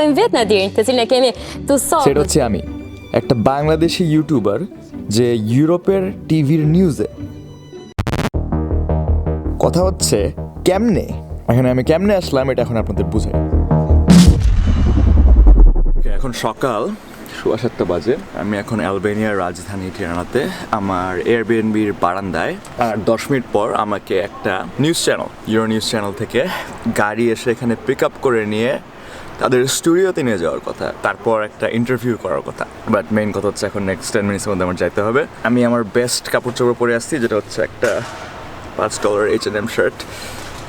aftojmë vetë në dirin të cilën e kemi të sot. সেটা হচ্ছে আমি একটা বাংলাদেশি ইউটিউবার যে ইউরোপের টিভির নিউজে কথা হচ্ছে কেমনে? এখানে আমি কেমনে আসলাম এটা এখন আপনাদের বুঝাই। এখন সকাল। সোয়া সাতটা বাজে। আমি এখন অ্যালবেনিয়ার রাজধানী টিরানাতে আমার এয়ারবিএনবির বারান্দায়। আর দশ মিনিট পর আমাকে একটা news channel euro news channel থেকে গাড়ি এসে এখানে পিক আপ করে নিয়ে তাদের স্টুডিওতে নিয়ে যাওয়ার কথা, তারপর একটা ইন্টারভিউ করার কথা। বাট মেইন কথা হচ্ছে এখন নেক্সট টেন মিনিটসের মধ্যে আমার যাইতে হবে। আমি আমার বেস্ট কাপড় চোপড় পরে আসছি, যেটা হচ্ছে একটা পাঁচ dollar H N M shirt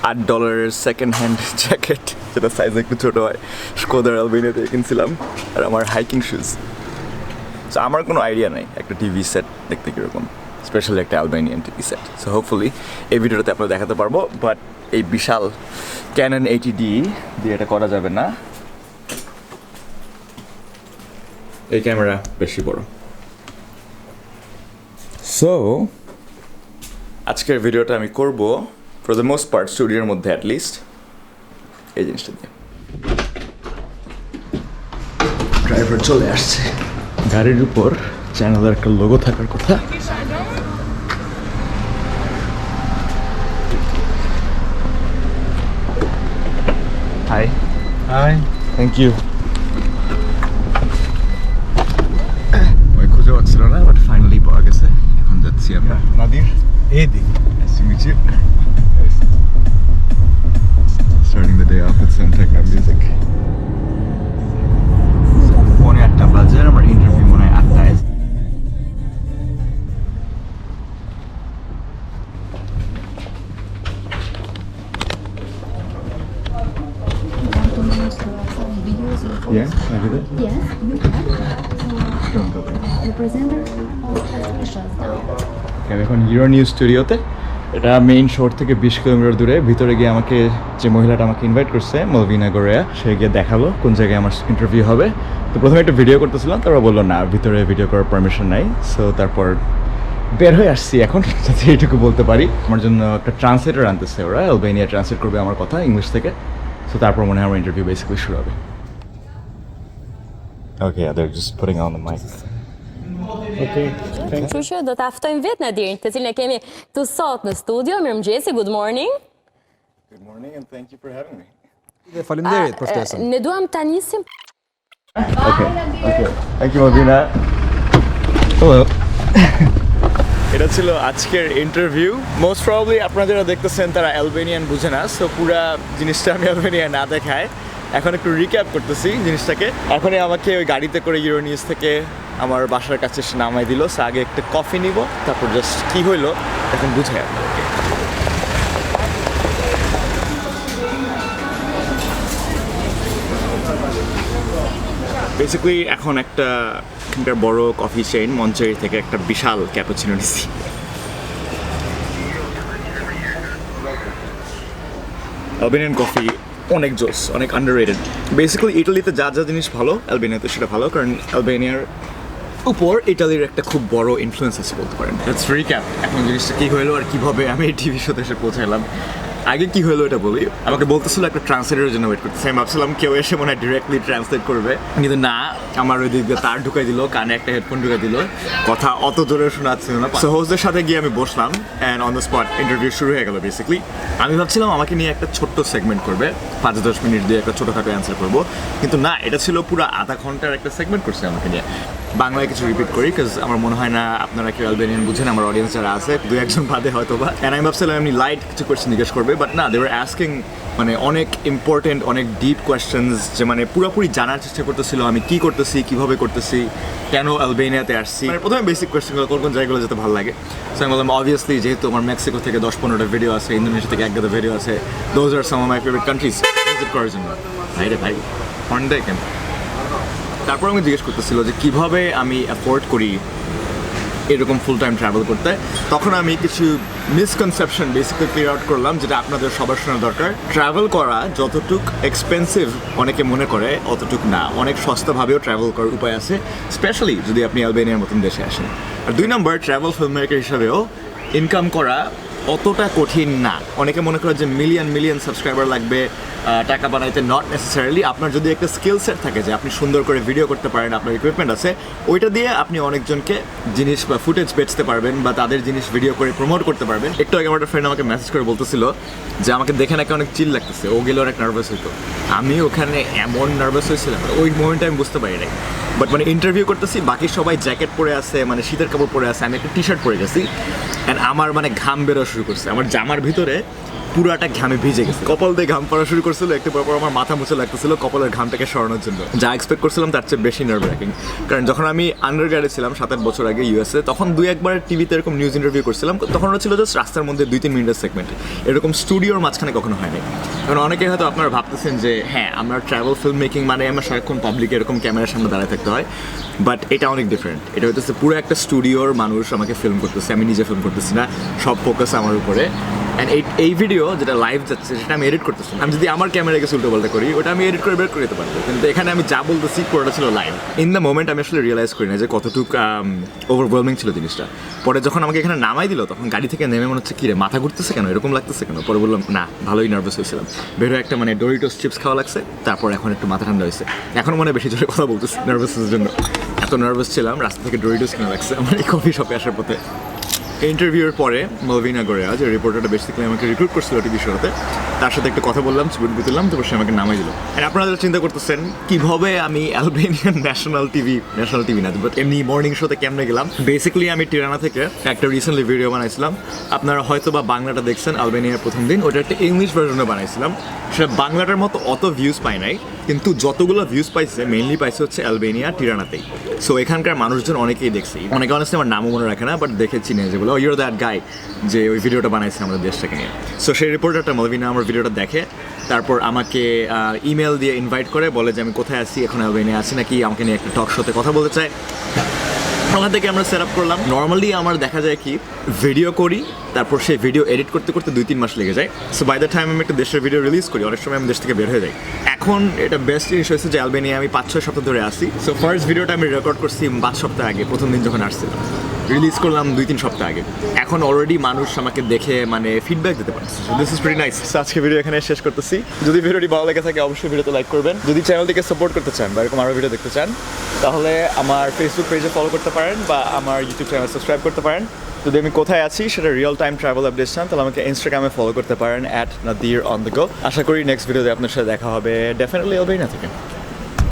আট ডলারের সেকেন্ড হ্যান্ড জ্যাকেট যেটা সাইজ একটু ছোটো হয়। স্কোদার অ্যালবেনিয়াতে কিনছিলাম, আর আমার হাইকিং শুজ সো আমার কোনো আইডিয়া নাই একটা টিভি সেট দেখতে কীরকম। স্পেশালি একটা Albanian TV set so hopefully এই ভিডিওটাতে আপনারা দেখাতে পারব বাট এই বিশাল ক্যানন এইটি ডি দিয়ে এটা করা যাবে না। এই ক্যামেরা বেশি বড়। সো আজকের ভিডিওটা আমি করব ফর দ্য মোস্ট পার্ট স্টুডিওর মধ্যে অ্যাটলিস্ট এই জিনিসটা দিয়ে। ড্রাইভার চলে আসছে। গাড়ির উপর চ্যানেলের একটা লোগো থাকার কথা। হাই হাই থ্যাংক ইউ ওই খুঁজে পাচ্ছিল না বাট ফাইনালি পাওয়া গেছে এখন যাচ্ছি আমরা নাদির এদিক Yeah, I did it. Yes, you can. So, the presenter. আমি এখন ইউরো নিউজ স্টুডিওতে এটা মেইন শহর থেকে বিশ কিলোমিটার দূরে ভিতরে গিয়ে আমাকে যে মহিলাটা আমাকে ইনভাইট করছে মলভিনা গোরেয়া সে গিয়ে দেখাল কোন জায়গায় আমার ইন্টারভিউ হবে তো প্রথমে একটা ভিডিও করতেছিলাম তারপর বলল না ভিতরে ভিডিও করার পারমিশন নাই সো তারপর বের হয়ে আসছি এখন যাতে এইটুকু বলতে পারি আমার জন্য একটা ট্রান্সলেটার আনতেছে ওরা অ্যালবেনিয়া ট্রান্সলেট করবে আমার কথা ইংলিশ থেকে সো তারপর মনে হয় আমার ইন্টারভিউ বেসিক্যালি শুরু হবে Okay, yeah, they're just putting on the mic. Kështu që do të aftojmë vetë në dirin të cilën e kemi të sot në studio. Mirëmëngjesi, good morning. Good morning and thank you for having me. Dhe faleminderit për ftesën. Ne duam ta nisim Okay. Okay. Thank you, Mabina. Hello. এটা ছিল আজকের interview most probably আপনারা যারা দেখতেছেন তারা অ্যালবেনিয়ান বুঝে না so পুরা জিনিসটা আমি অ্যালবেনিয়া না দেখায় এখন একটু রিক্যাপ করতেছি জিনিসটাকে। এখনই আমাকে ওই গাড়িতে করে ইউরো নিউজ থেকে আমার বাসার কাছে এসে নামাই দিল। সে আগে একটা কফি নিব, তারপর জাস্ট কি হইল, এখন বুঝাই আপনাদেরকে। বেসিক্যালি এখন একটা এখানকার বড় কফি চেইন মঞ্চেরি থেকে একটা বিশাল ক্যাপাচিনো নিচ্ছি অ্যালবেনিয়ান কফি অনেক জোস, অনেক আন্ডার রেটেড বেসিক্যালি ইটালিতে যা যা জিনিস ভালো অ্যালবেনিয়াতে সেটা ভালো, কারণ অ্যালবেনিয়ার উপর ইটালির একটা খুব বড় ইনফ্লুয়েন্স আছে বলতে পারেন। লেটস রিক্যাপ এখন জিনিসটা কী হলো আর কীভাবে আমি এই টিভি শোতে এসে পৌঁছালাম আগে কি হলো এটা বলি? আমাকে বলতেছিল একটা ট্রান্সলেটের জন্য ওয়েট করতেছে। আমি ভাবছিলাম কেউ এসে মনে হয় ডিরেক্টলি ট্রান্সলেট করবে। কিন্তু না, আমার ওই দিক তার ঢুকাই দিল, কানে একটা হেডফোন ঢুকাই দিল। কথা অত জোরে শোনাচ্ছিল না। সো হোস্টদের সাথে গিয়ে আমি বসলাম and on the spot interview শুরু হয়ে গেল বেসিক্যালি আমি ভাবছিলাম আমাকে নিয়ে একটা ছোট্ট সেগমেন্ট করবে। পাঁচ দশ মিনিট দিয়ে একটা ছোটোখাটো অ্যান্সার করব। কিন্তু না, এটা ছিল পুরো আধা ঘণ্টার একটা সেগমেন্ট করছে আমাকে নিয়ে। বাংলায় কিছু রিপিট করি বিকজ আমার মনে হয় না আপনারা কেউ অ্যালবেনিয়ান বুঝেন, আমার অডিয়েন্স যারা আছে দু একজন বাদে হয়তো বা অ্যান্ড আমি ভাবছিলাম এমনি লাইট কিছু কোয়েশ্চেন জিজ্ঞেস করবে বাট না দেওয়ার অ্যাস্কিং মানে অনেক ইম্পর্টেন্ট অনেক ডিপ কোয়েশ্চেন্স যে মানে পুরোপুরি জানার চেষ্টা করতেছিল, আমি কি করতেছি, কীভাবে করতেছি, কেন অ্যালবেনিয়াতে আসছি। মানে প্রথমে বেসিক কোয়েশ্চেনগুলো কোন কোন জায়গাগুলো যেতে ভালো লাগে। সো আমি বললাম অবভিয়াসলি যেহেতু আমার মেক্সিকো থেকে দশ পনেরোটা ভিডিও আছে ইন্দোনেশিয়া থেকে এক গাদা ভিডিও আছে those are some my favourite countries visit করার জন্য। ভাই রে ভাই হন্ডা কেন? তারপর আমি জিজ্ঞেস করতেছিল যে কীভাবে আমি অ্যাফোর্ড করি এরকম ফুল টাইম ট্রাভেল করতে। তখন আমি কিছু মিসকনসেপশন বেসিক্যালি ক্লিয়ার আউট করলাম যেটা আপনাদের সবার শোনা দরকার। ট্রাভেল করা যতটুক এক্সপেন্সিভ অনেকে মনে করে, অতটুক না। অনেক সস্তাভাবেও ট্রাভেল করার উপায় আছে স্পেশালি যদি আপনি অ্যালবেনিয়ার মতন দেশে আসেন। আর দুই নম্বর ট্রাভেল ফিল্ম মেকার হিসাবেও ইনকাম করা অতটা কঠিন না। অনেকে মনে করে যে মিলিয়ন মিলিয়ন সাবস্ক্রাইবার লাগবে টাকা বানাইতে নট নেসেসারিলি আপনার যদি একটা স্কিল সেট থাকে যে আপনি সুন্দর করে ভিডিও করতে পারেন, আপনার ইকুইপমেন্ট আছে, ওইটা দিয়ে আপনি অনেকজনকে জিনিস বা ফুটেজ বেচতে পারবেন বা তাদের জিনিস ভিডিও করে প্রমোট করতে পারবেন। একটু আগে আমার ফ্রেন্ড আমাকে মেসেজ করে বলতেছিল যে আমাকে দেখে নাকি অনেক চিল লাগতেছে। ও গেলে অনেক নার্ভাস হইতো। আমি ওখানে এমন নার্ভাস হয়েছিলাম ওই মোমেন্টে আমি বুঝতে পারি নাই। বাট মানে ইন্টারভিউ করতেছি, বাকি সবাই জ্যাকেট পরে আছে মানে শীতের কাপড় পরে আছে, আমি একটা টি শার্ট পরে গেছি। অ্যান্ড আমার মানে ঘাম বেরোয়া শুরু করছে। আমার জামার ভিতরে পুরাটা ঘামে ভিজে গেছে। কপাল দিয়ে ঘাম পড়া শুরু করছিল, একটু পর পর আমার মাথা মুছে লাগতেছিল, কপালের ঘামটাকে সরানোর জন্য। যা এক্সপেক্ট করছিলাম তার চেয়ে বেশি নার্ভ র্যাকিং কারণ যখন আমি আন্ডার ছিলাম, সাত, আট বছর আগে ইউএসএ তখন দুই, একবার টিভিতে এরকম নিউজ ইন্টারভিউ করছিলাম। তখন ছিল জাস্ট রাস্তার মধ্যে দুই, তিন মিনিটের সেগমেন্ট এরকম স্টুডিওর মাঝখানে কখনো হয়নি। কারণ অনেকে হয়তো আপনারা ভাবতেছেন যে হ্যাঁ আমরা ট্রাভেল ফিল্ম মেকিং মানে আমরা সারাক্ষণ পাবলিকে এরকম ক্যামেরার সামনে দাঁড়ায় থাকতে হয়। বাট এটা অনেক ডিফারেন্ট এটা হইতেছে পুরো একটা স্টুডিওর মানুষ আমাকে ফিল্ম করতেছে। আমি নিজে ফিল্ম করতেছি না। সব ফোকাস আমার উপরে। অ্যান্ড এই এই ভিডিও যেটা লাইভ যাচ্ছে, সেটা আমি এডিট করতেছি আমি যদি আমার ক্যামেরাকে উল্টো পাল্টা করি, ওটা আমি এডিট করে বের করে দিতে পারব। কিন্তু এখানে আমি যা বলতেছি পুরোটা ছিল লাইভ ইন দ্য মোমেন্ট আমি আসলে রিয়েলাইজ করি না যে কতটুকু ওভারওয়েলমিং ছিল জিনিসটা। পরে যখন আমাকে এখানে নামাই দিল, তখন গাড়ি থেকে নেমে মনে হচ্ছে, কি রে, মাথা ঘুরতেছে কেন? এরকম লাগতেছে কেন? পরে বললাম, না, ভালোই নার্ভাস হয়েছিলাম। বের একটা মানে ডোরিটোস চিপস খাওয়া লাগছে, তারপর এখন একটু মাথা ঠান্ডা হয়েছে। এখন মনে বেশি জোরে কথা বলতেছি নার্ভাসের জন্য। এত নার্ভাস ছিলাম, রাস্তা থেকে ডোরিটোস কিনা লাগছে আমার এই কফি শপে আসার পথে। ইন্টারভিউর পরে মলভিনা গড়েয়া যে রিপোর্টারটা বেসিক্যালি আমাকে রিক্রুট করছিল টিভি শোতে তার সাথে একটু কথা বললাম, ছবি তুললাম তারপর সে আমাকে নামাই দিল। আর আপনারা চিন্তা করতেছেন, কীভাবে আমি Albanian national TV national TV না বাট এমনি মর্নিং শোতে কেমনে গেলাম? বেসিক্যালি আমি টিরানা থেকে একটা রিসেন্টলি ভিডিও বানাইছিলাম। আপনারা হয়তো বা বাংলাটা দেখছেন আলবেনিয়ার প্রথম দিন। ওটা একটা ইংলিশ ভার্জনে বানাইছিলাম। সেটা বাংলাটার মতো অত ভিউজ পায় নাই। কিন্তু যতগুলো ভিউজ পাইছে মেইনলি পাইছে হচ্ছে অ্যালবেনিয়া, টিরানাতেই। সো এখানকার মানুষজন অনেকেই দেখছি। অনেকে অনেস্টলি আমার নামও মনে রাখে না বাট দেখেছি না যেগুলো ইউর দ্যাট গাই যে ওই ভিডিওটা বানাইছে আমাদের দেশটাকে নিয়ে সো সেই রিপোর্টারটা মলবিনা আমার ভিডিওটা দেখে। তারপর আমাকে ইমেল দিয়ে ইনভাইট করে, বলে যে আমি কোথায় আছি, এখন অ্যালবেনিয়া আছি, নাকি আমাকে নিয়ে একটা টক শোতে কথা বলতে চায়। ওখান থেকে আমরা সেট আপ করলাম। নর্মালি আমার দেখা যায় কি ভিডিও করি, তারপর সেই ভিডিও এডিট করতে করতে দুই তিন মাস লেগে যায়। সো বাই দ্য টাইম আমি একটা দেশের ভিডিও রিলিজ করি, অনেক সময় আমি দেশ থেকে বের হয়ে যাই। এখন এটা বেস্ট জিনিস হয়েছে যে অ্যালবেনিয়া আমি পাঁচ, ছয় সপ্তাহ ধরে আসি সো ফার্স্ট ভিডিওটা আমি রেকর্ড করছি পাঁচ সপ্তাহ আগে, প্রথম দিন যখন আসছিলাম। রিলিজ করলাম দুই তিন সপ্তাহ আগে। এখন অলরেডি মানুষ আমাকে দেখে মানে ফিডব্যাক দিতে পারছে। দিস ইজ ভেরি নাইস আজকে ভিডিও এখানে শেষ করতেছি। যদি ভিডিওটি ভালো লেগে থাকে, অবশ্যই ভিডিওতে লাইক করবেন। যদি চ্যানেলটিকে সাপোর্ট করতে চান বা এরকম আরও ভিডিও দেখতে চান তাহলে আমার ফেসবুক পেজে ফলো করতে পারেন বা আমার ইউটিউব চ্যানেল সাবস্ক্রাইব করতে পারেন। যদি আমি কোথায় আছি, সেটা রিয়েল টাইম ট্রাভেল আপডেট চান তাহলে আমাকে ইনস্টাগ্রামে ফলো করতে পারেন at Nadir on the go আশা করি নেক্সট ভিডিওতে আপনার সাথে দেখা হবে। ডেফিনেটলি অলবেই না থেকে